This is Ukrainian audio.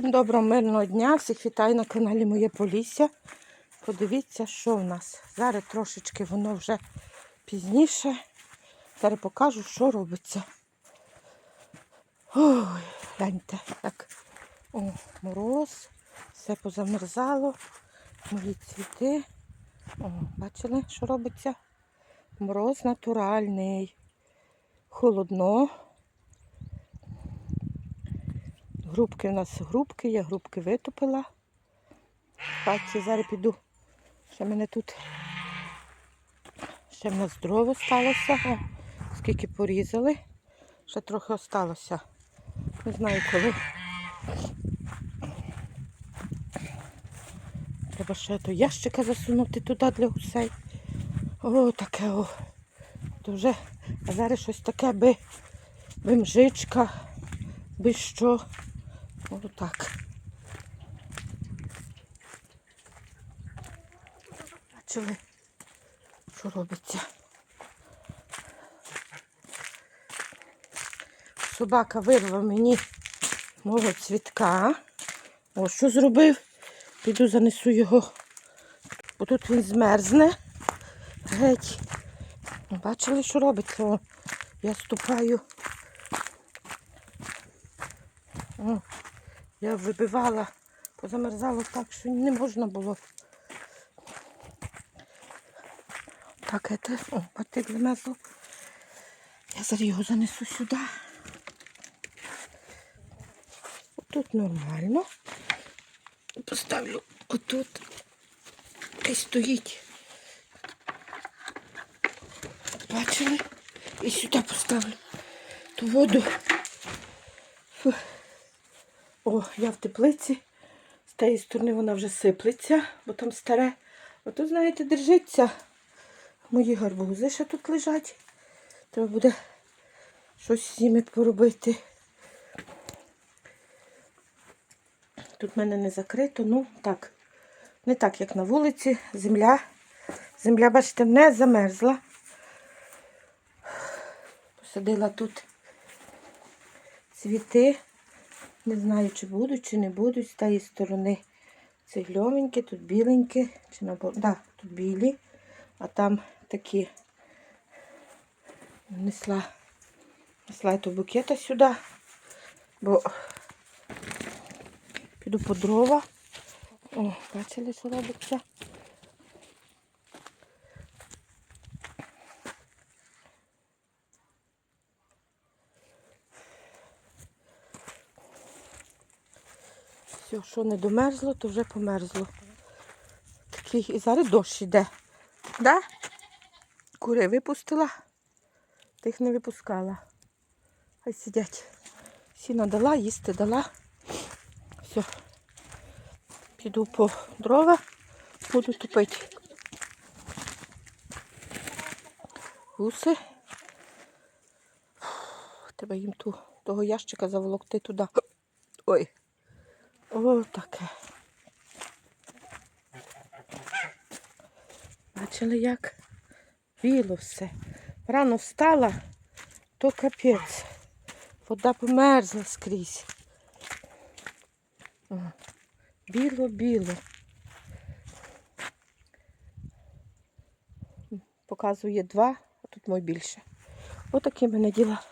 Всім доброго мирного дня, всіх вітаю на каналі Моє Полісся. Подивіться, що в нас. Зараз трошечки воно вже пізніше. Зараз покажу, що робиться. Ой, гляньте, як О, мороз, все позамерзало, мої цвіти. О, бачили, що робиться? Мороз натуральний, холодно. Грубки у нас грубки, я грубки витопила. В зараз піду. Ще мене тут ще в нас дрова сталося. О, скільки порізали. Ще трохи осталося. Не знаю коли. Треба ще до ящика засунути туди для гусей. О, таке о. То вже, а зараз щось таке би, би мжичка, би що. Ось так. Бачили, що робиться? Собака вирвав мені мого цвітка. О, що зробив? Піду занесу його. Бо тут він змерзне. Геть. Бачили, що робиться? О, я ступаю. О, я вибивала, позамерзало так, що не можна було. Так, це, о, батик замерзло. Я зараз його занесу сюди. Тут нормально. Поставлю отут. Хай стоїть. Бачили? І сюди поставлю ту воду. Фу. О, я в теплиці. З тієї сторони вона вже сиплеться, бо там старе. Ото, знаєте, держиться. Мої гарбузи ще тут лежать. Треба буде щось з ними поробити. Тут в мене не закрито, ну так. Не так, як на вулиці. Земля. Земля, бачите, не замерзла. Посадила тут цвіти. Не знаю, чи будуть, чи не будуть. З тієї сторони цегльовенькі, тут біленькі, чи наоборот, да, тут білі, а там такі несла, несла ту букета сюди, бо піду по дрова. О, бачили, що робиться? Все, що не домерзло, то вже померзло. Такий, і зараз дощ йде. Да? Кури випустила, тих не випускала. Хай сидять. Сіна дала, їсти дала. Все. Піду по дрова, буду тупити. Гуси. Треба їм ту, того ящика заволокти туди. Ой. О, таке. Бачили, як біло все. Рано встала, то капець. Вода померзла скрізь. Біло-біло. Показує два, а тут мой більше. Отакі мене діла.